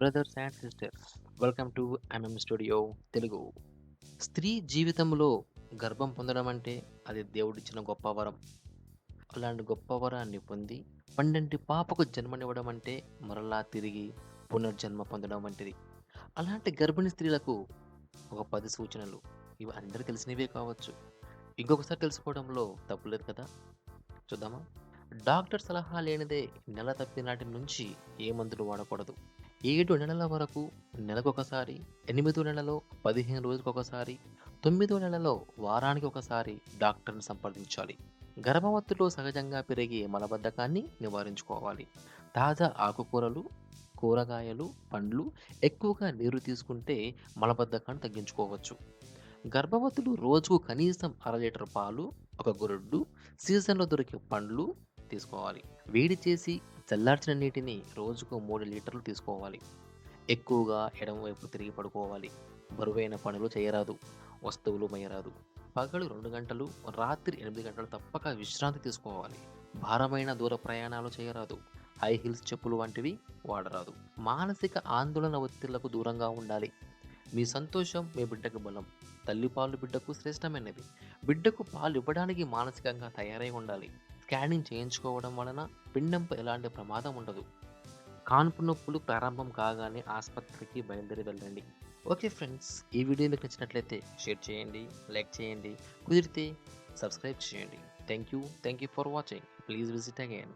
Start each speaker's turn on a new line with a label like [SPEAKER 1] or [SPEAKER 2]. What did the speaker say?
[SPEAKER 1] Brothers and sisters welcome to MM studio Telugu. స్త్రీ జీవితంలో గర్భం పొందడం అంటే అది దేవుడిచ్చిన గొప్ప వరం. అలాంటి గొప్ప వరాన్ని పొంది పండంటి పాపకు జన్మనివ్వడం అంటే మరలా తిరిగి పునర్జన్మ పొందడం వంటిది. అలాంటి గర్భిణీ స్త్రీలకు ఒక పది సూచనలు. ఇవి అందరూ తెలిసినవే కావచ్చు. ఇంకొకసారి తెలుసుకోవడంలో తప్పులేదు కదా? చూద్దామా? డాక్టర్ సలహా లేనిదే నెల తప్పినాటి నుంచి ఏ మందులు వాడకూడదు? ఏడు నెలల వరకు నెలకొకసారి ఎనిమిదో నెలలో పదిహేను రోజులకు ఒకసారి తొమ్మిదో నెలలో వారానికి ఒకసారి డాక్టర్ని సంప్రదించాలి. గర్భవతిలో సహజంగా పెరిగే మలబద్ధకాన్ని నివారించుకోవాలి. తాజా ఆకుకూరలు కూరగాయలు పండ్లు ఎక్కువగా నీరు తీసుకుంటే మలబద్ధకాన్ని తగ్గించుకోవచ్చు. గర్భవతులు రోజుకు కనీసం అర లీటర్ పాలు ఒక గురుడ్డు సీజన్లో దొరికే పండ్లు తీసుకోవాలి. వేడి చేసి చల్లార్చిన నీటిని రోజుకు మూడు లీటర్లు తీసుకోవాలి. ఎక్కువగా ఎడమవైపు తిరిగి పడుకోవాలి. బరువైన పనులు చేయరాదు. వస్తువులు మేయరాదు. పగలు రెండు గంటలు రాత్రి ఎనిమిది గంటలు తప్పక విశ్రాంతి తీసుకోవాలి. భారమైన దూర ప్రయాణాలు చేయరాదు. హై హీల్స్ చెప్పులు వంటివి వాడరాదు. మానసిక ఆందోళన ఒత్తిళ్ళకు దూరంగా ఉండాలి. మీ సంతోషం మీ బిడ్డకు బలం. తల్లిపాలు బిడ్డకు శ్రేష్టమైనది బిడ్డకు పాలు ఇవ్వడానికి మానసికంగా తయారై ఉండాలి. స్కానింగ్ చేయించుకోవడం వలన పిండంపై ఎలాంటి ప్రమాదం ఉండదు. కాన్పు నొప్పులు ప్రారంభం కాగానే ఆసుపత్రికి బయలుదేరి వెళ్ళండి. ఓకే ఫ్రెండ్స్ ఈ వీడియో మీకు నచ్చినట్లయితే షేర్ చేయండి లైక్ చేయండి కుదిరితే సబ్స్క్రైబ్ చేయండి. Thank you thank you for watching. Please visit again.